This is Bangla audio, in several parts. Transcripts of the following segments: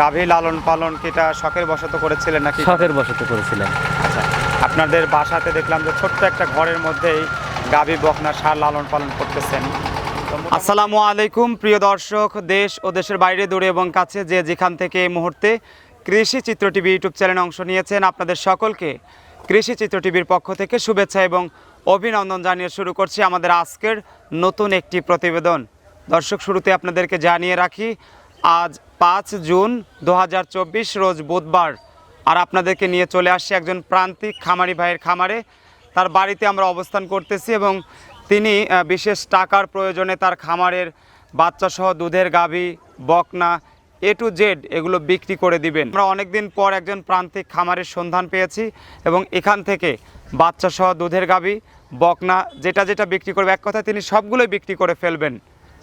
গাভী লালন পালন কি এটা শখের বশত করেছিলেন নাকি? শখের বসত করেছিলেন আচ্ছা আপনাদের বাসাতে দেখলাম যে ছোট্ট একটা ঘরের মধ্যেই গাভী বকনা সার লালন পালন করতেছেন। আসসালামু আলাইকুম প্রিয় দর্শক দেশ ও দেশের বাইরে দূরে এবং কাছে যে যেখান থেকে এই মুহূর্তে কৃষি চিত্র টিভি ইউটিউব চ্যানেলে অংশ নিয়েছেন আপনাদের সকলকে কৃষি চিত্র টিভির পক্ষ থেকে শুভেচ্ছা এবং অভিনন্দন জানিয়ে শুরু করছি আমাদের আজকের নতুন একটি প্রতিবেদন। দর্শক শুরুতে আপনাদেরকে জানিয়ে রাখি আজ পাঁচ জুন দু হাজার চব্বিশ, রোজ বুধবার। আর আপনাদেরকে নিয়ে চলে আসছি একজন প্রান্তিক খামারি ভাইয়ের খামারে। তার বাড়িতে আমরা অবস্থান করতেছি এবং তিনি বিশেষ টাকার প্রয়োজনে তার খামারের বাচ্চা সহ দুধের গাভী, বকনা এ টু জেড এগুলো বিক্রি করে দিবেন। আমরা অনেকদিন পর একজন প্রান্তিক খামারের সন্ধান পেয়েছি এবং এখান থেকে বাচ্চা সহ দুধের গাভী, বকনা, যেটা যেটা বিক্রি করবে, এক কথায় তিনি সবগুলোই বিক্রি করে ফেলবেন।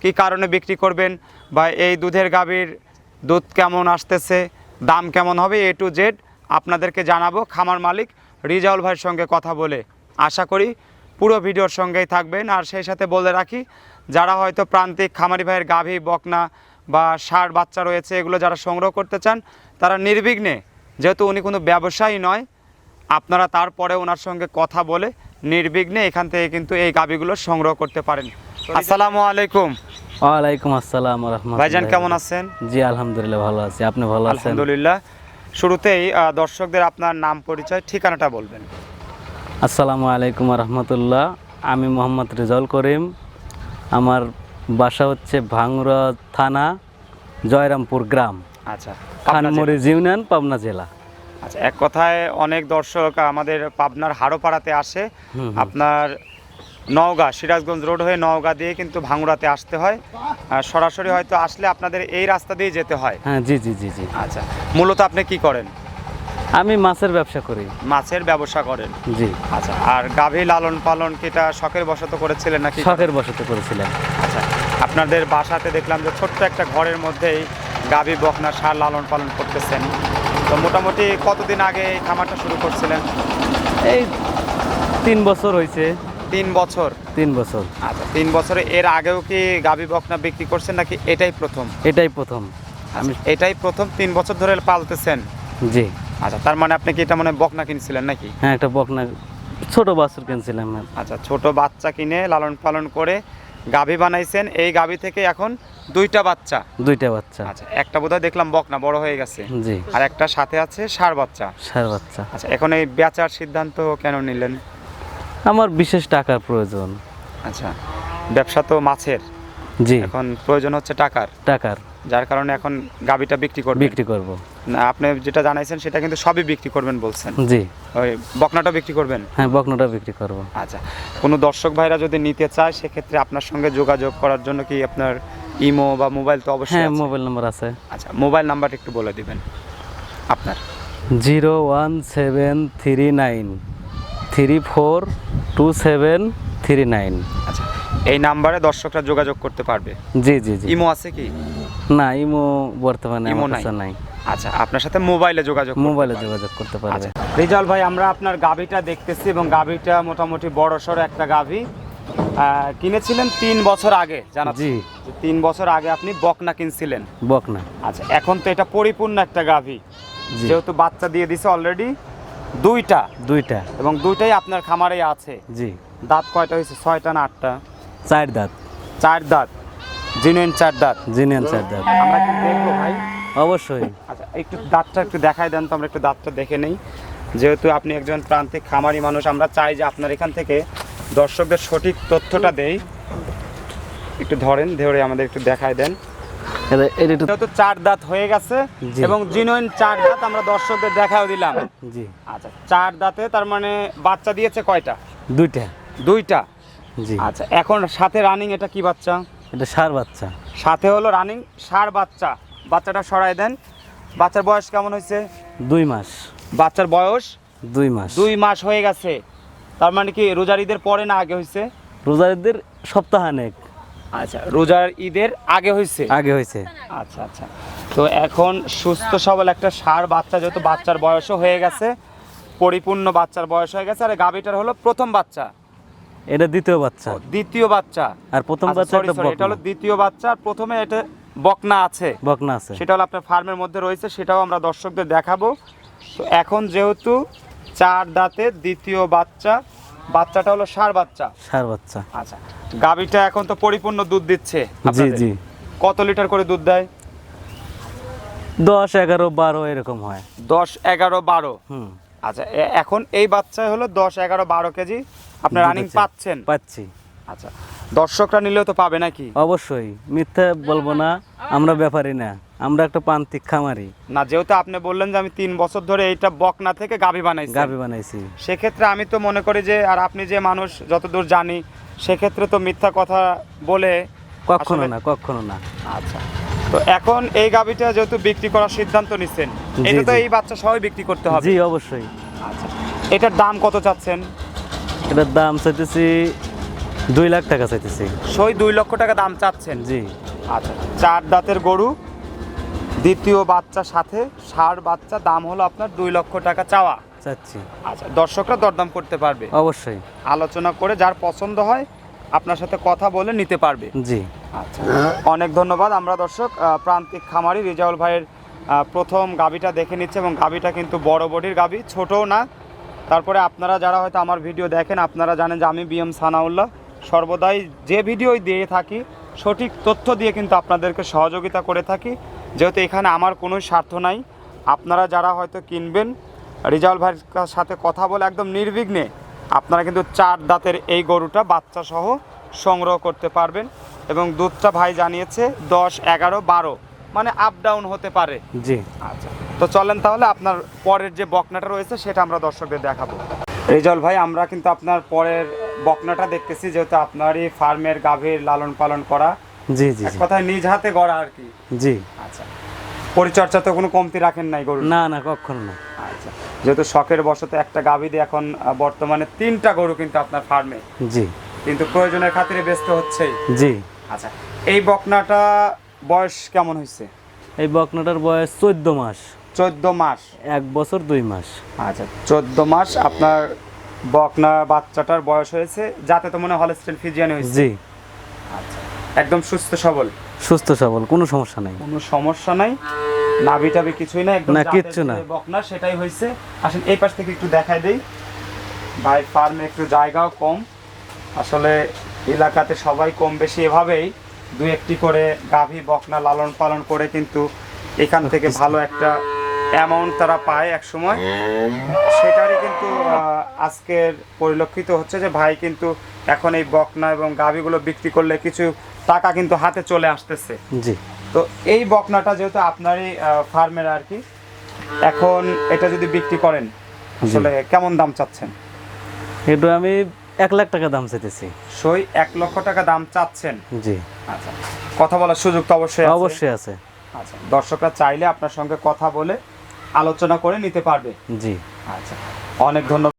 কি কারণে বিক্রি করবেন বা এই দুধের গাভীর দুধ কেমন আসতেছে দাম কেমন হবে এ টু জেড আপনাদেরকে জানাব খামার মালিক রিজাউল ভাইয়ের সঙ্গে কথা বলে। আশা করি পুরো ভিডিওর সঙ্গেই থাকবেন। আর সেই সাথে বলে রাখি যারা হয়তো প্রান্তিক খামারি ভাইয়ের গাভী বকনা বা সার বাচ্চা রয়েছে এগুলো যারা সংগ্রহ করতে চান তারা নির্বিঘ্নে যেহেতু উনি কোনো ব্যবসায়ী নয় আপনারা তারপরে ওনার সঙ্গে কথা বলে নির্বিঘ্নে এখান থেকে কিন্তু এই গাভীগুলো সংগ্রহ করতে পারেন। আসসালামু আলাইকুম। ওয়ালাইকুম আসসালাম রহমতুল্লাহ ভাইজান কেমন আছেন? জি আলহামদুলিল্লাহ ভালো আছি। আপনি ভালো আছেন? আলহামদুলিল্লাহ। শুরুতেই দর্শকদের আপনার নাম পরিচয় ঠিকানাটা বলবেন। আসসালামু আলাইকুম রহমতুল্লাহ। আমি মোহাম্মদ রেজাউল করিম। আমার বাসা হচ্ছে ভাঙড়া থানা জয়রামপুর গ্রাম। আচ্ছা। খানমরিজ ইউনিয়ন পাবনা জেলা। আচ্ছা এক কথায় অনেক দর্শক আমাদের পাবনার হাড়োপাড়াতে আসে। আপনার নওগাঁ সিরাজগঞ্জ রোড হয়ে নওগাঁ দিয়ে কিন্তু ভাঙুড়াতে আসতে হয়। আর সরাসরি হয়তো আসলে আপনাদের এই রাস্তা দিয়ে যেতে হয়। হ্যাঁ জি জি জি জি। আচ্ছা মূলত আপনি কি করেন? আমি মাছের ব্যবসা করি। মাছের ব্যবসা করেন? জি। আচ্ছা আর গাভী লালন পালন কি এটা শখের বশত করেছিলেন নাকি? শখের বসত করেছিলেন আচ্ছা আপনাদের বাসাতে দেখলাম যে ছোট্ট একটা ঘরের মধ্যেই গাভী বকনা সার লালন পালন করতেছেন। তো মোটামুটি কতদিন আগে এই খামারটা শুরু করছিলেন? এই তিন বছর হয়েছে তিন বছর? তিন বছর। আচ্ছা তিন বছরে এর আগেও কি গাভী বকনা বিক্রি করছেন নাকি এটাই প্রথম? এটাই প্রথম। আমি এটাই প্রথম তিন বছর ধরে পালতেছেন? জি। আচ্ছা তার মানে আপনি কি এটা মানে বকনা কিনছিলেন নাকি? হ্যাঁ একটা বকনা ছোট বাছুর কিনছিলাম আচ্ছা ছোট বাচ্চা কিনে লালন পালন করে গাভী বানাইছেন। এই গাভী থেকে এখন দুইটা বাচ্চা? দুইটা বাচ্চা। আচ্ছা একটা বোধহয় দেখলাম বকনা বড় হয়ে গেছে। জি। আর একটা সাথে আছে ষাঁড় বাচ্চা। সার বাচ্চা। আচ্ছা এখন এই বেচার সিদ্ধান্ত কেন নিলেন? আমার বিশেষ টাকার প্রয়োজন। আচ্ছা ব্যবসা তো মাছের। জি। এখন প্রয়োজন হচ্ছে টাকার। টাকার। যার কারণে এখন গাভীটা বিক্রি করবেন। বিক্রি করব। না আপনি যেটা জানাইছেন সেটা কিন্তু সবই বিক্রি করবেন বলছেন। জি। ওই বকনাটা বিক্রি করবেন? হ্যাঁ বকনাটা বিক্রি করব। আচ্ছা কোনো দর্শক ভাইরা যদি নিতে চায় সেক্ষেত্রে আপনার সঙ্গে যোগাযোগ করার জন্য কি আপনার ইমো বা মোবাইল তো অবশ্যই হ্যাঁ মোবাইল নাম্বার আছে। আচ্ছা মোবাইল নাম্বারটা একটু বলে দিবেন। আপনার। Zero one seven three nine. Three four two seven three nine আচ্ছা এই নাম্বারে দর্শকরা যোগাযোগ করতে পারবে। জি জি জি। ইমো আছে কি? না ইমো বর্তমানে ইমো নাই? আচ্ছা আপনার সাথে মোবাইলে যোগাযোগ মোবাইলে যোগাযোগ করতে পারবে। আচ্ছা রিজাল ভাই আমরা আপনার গাভীটা দেখতেছি এবং গাভীটা মোটামুটি বড় সড়ো একটা গাভী। কিনেছিলেন তিন বছর আগে জানা জি। তিন বছর আগে আপনি বকনা কিনছিলেন। বকনা। আচ্ছা এখন তো এটা পরিপূর্ণ একটা গাভী। যেহেতু বাচ্চা দিয়ে দিছে অলরেডি দুইটা। দুইটা। এবং দুইটাই আপনার খামারে আছে। জি। দাঁত কয়টা হয়েছে? ছয়টা না আটটা? চার দাঁত। চার দাঁত। জিনেন চার দাঁত। জিনেন চার দাঁত। আমরা কি দেখব ভাই? অবশ্যই। আচ্ছা একটু দাঁতটা একটু দেখাই দেন তো আমরা একটু দাঁতটা দেখে নেই। যেহেতু আপনি একজন প্রান্তিক খামারি মানুষ আমরা চাই যে আপনার এখান থেকে দর্শকদের সঠিক তথ্যটা দেই। একটু ধরেন ধরে আমাদের একটু দেখাই দেন। এটা একটু চার দাঁত হয়ে গেছে এবং জিনুইন চার দাঁত আমরা দর্শকদের দেখাও দিলাম। জি। আচ্ছা চার দাঁতে তার মানে বাচ্চা দিয়েছে কয়টা? দুইটা। দুইটা? জি। আচ্ছা এখন সাথে রানিং এটা কি বাচ্চা? এটা সার বাচ্চা। সাথে হলো রানিং সার বাচ্চা। বাচ্চাটা সরাই দেন। বাচ্চার বয়স কেমন হয়েছে? দুই মাস। বাচ্চার বয়স? দুই মাস। দুই মাস হয়ে গেছে। তার মানে কি রোজার ঈদের পরে না আগে হয়েছে? রোজারিদের সপ্তাহানেক। আচ্ছা রোজার ঈদের আগে হয়েছে? আগে হয়েছে। আচ্ছা আচ্ছা। তো এখন সুস্থ সবল একটা সার বাচ্চা যেহেতু বাচ্চার বয়সও হয়ে গেছে পরিপূর্ণ বাচ্চার বয়স হয়ে গেছে আর এই গাভীটার হলো প্রথম বাচ্চা। এটা দ্বিতীয় বাচ্চা। দ্বিতীয় বাচ্চা। আর প্রথম আচ্ছা, বাচ্চা এটা হলো দ্বিতীয় বাচ্চা আর প্রথমে এটা বকনা আছে। বকনা আছে। সেটা হলো আপনার ফার্মের মধ্যে রয়েছে সেটাও আমরা দর্শকদের দেখাবো। তো এখন যেহেতু চার দাঁতের দ্বিতীয় বাচ্চা বাচ্চাটা হলো সার বাচ্চা। সার বাচ্চা। আচ্ছা গাবিটা এখন তো পরিপূর্ণ দুধ দিচ্ছে জি জি। কত লিটার করে দুধ দেয়? দশ এগারো বারো এরকম হয়। দশ এগারো বারো? হুম। আচ্ছা এখন এই বাচ্চায় হলো দশ এগারো বারো কেজি আপনার রানিং। পাচ্ছেন? পাচ্ছি। আচ্ছা দর্শকরা নিলেও তো পাবে নাকি? অবশ্যই মিথ্যা বলব না আমরা ব্যাপারী না আমরা একটা প্রান্তিক খামারি। না যেহেতু আপনি বললেন যে আমি তিন বছর ধরে এইটা বকনা থেকে গাবি বানাইছি। গাভি বানাইছি। সেক্ষেত্রে আমি তো মনে করি যে আর আপনি যে মানুষ যতদূর জানি সেক্ষেত্রে তো মিথ্যা কথা বলে কখনো না কখনো না। আচ্ছা। তো এখন এই গাবিটা যেহেতু বিক্রি করার সিদ্ধান্ত নিচ্ছেন এটা তো এই বাচ্চা সবাই বিক্রি করতে হবে। জি অবশ্যই। আচ্ছা। এটার দাম কত চাচ্ছেন? এটার দাম চাইতেছি দুই লাখ টাকা চাইতেছি। সই দুই লক্ষ টাকা দাম চাচ্ছেন? জি। আচ্ছা চার দাঁতের গরু দ্বিতীয় বাচ্চা সাথে ষাট বাচ্চা দাম হলো আপনার দুই লক্ষ টাকা চাওয়া। চাচ্ছি। আচ্ছা দর্শকরা দরদাম করতে পারবে। অবশ্যই। আলোচনা করে যার পছন্দ হয় আপনার সাথে কথা বলে নিতে পারবে। জি। আচ্ছা অনেক ধন্যবাদ আমরা দর্শক প্রান্তিক খামারি রিজাউল ভাইয়ের প্রথম গাবিটা দেখে নিচ্ছে এবং গাবিটা কিন্তু বড় বডির গাবি ছোটও না। তারপরে আপনারা যারা হয়তো আমার ভিডিও দেখেন আপনারা জানেন যে আমি বিএম সানাউল্লাহ। সর্বদাই যে ভিডিওই দিয়ে থাকি সঠিক তথ্য দিয়ে কিন্তু আপনাদেরকে সহযোগিতা করে থাকি। যেহেতু এখানে আমার কোনো স্বার্থ নাই আপনারা যারা হয়তো কিনবেন রিজাউল ভাইয়ের সাথে কথা বলে একদম নির্বিঘ্নে আপনারা কিন্তু চার দাঁতের এই গরুটা বাচ্চা সহ সংগ্রহ করতে পারবেন এবং দুধটা ভাই জানিয়েছে দশ এগারো বারো মানে আপ ডাউন হতে পারে। জি। আচ্ছা তো চলেন তাহলে আপনার পরের যে বকনাটা রয়েছে সেটা আমরা দর্শকদের দেখাবো। রেজাল ভাই আমরা কিন্তু আপনার পরের বকনাটা দেখতেছি যেহেতু আপনারই ফার্মের গাভীর লালন পালন করা। জি জি কথায় নিজ হাতে গড়া আর কি। জি। আচ্ছা। পরিচর্যা তো কোনো কমতি রাখেন নাই গরু? না না কখনো না। আচ্ছা। যেহেতু শখের বশতে একটা গাভী দিয়ে এখন বর্তমানে তিনটা গরু কিন্তু আপনার ফার্মে। জি। কিন্তু প্রয়োজনের খাতিরে ব্যস্ত হচ্ছেই। জি। আচ্ছা। এই বকনাটা বয়স কেমন হয়েছে এই বকনাটার বয়স চোদ্দ মাস। চোদ্দ মাস। এক বছর দুই মাস। আচ্ছা চোদ্দ মাস আপনার বকনা বাচ্চাটার বয়স হয়েছে যাতে তো মনে হলস্টেল ফিজিয়ান হয়েছে। জি। আচ্ছা একদম সুস্থ সবল। সুস্থ সবল কোনো সমস্যা নাই। কোনো সমস্যা নাই। নাভি টাভি কিছুই না একদম না, কিচ্ছু না। বকনা সেটাই হয়েছে। আসেন এই পাশ থেকে একটু দেখাই দেই। ভাই ফার্মে একটু জায়গাও কম। আসলে এলাকাতে সবাই কম বেশি এভাবেই দু একটি করে গাভী বকনা লালন পালন করে কিন্তু এখান থেকে ভালো একটা অ্যামাউন্ট তারা পায় এক সময় সেটারই কিন্তু আজকের পরিলক্ষিত হচ্ছে যে ভাই কিন্তু এখন এই বকনা এবং গাভীগুলো বিক্রি করলে কিছু টাকা কিন্তু হাতে চলে আসতেছে। জি। তো এই বকনাটা যেহেতু আপনারই ফার্মের আর কি এখন এটা যদি বিক্রি করেন আসলে কেমন দাম চাচ্ছেন? এটা আমি এক লাখ টাকা দাম চাইতেছি। সই এক লক্ষ টাকা দাম চাচ্ছেন? জি। আচ্ছা কথা বলার সুযোগ তো অবশ্যই আছে। অবশ্যই আছে। আচ্ছা দর্শকরা চাইলে আপনার সঙ্গে কথা বলে আলোচনা করে নিতে পারবে। জি। আচ্ছা। অনেক ধন্যবাদ।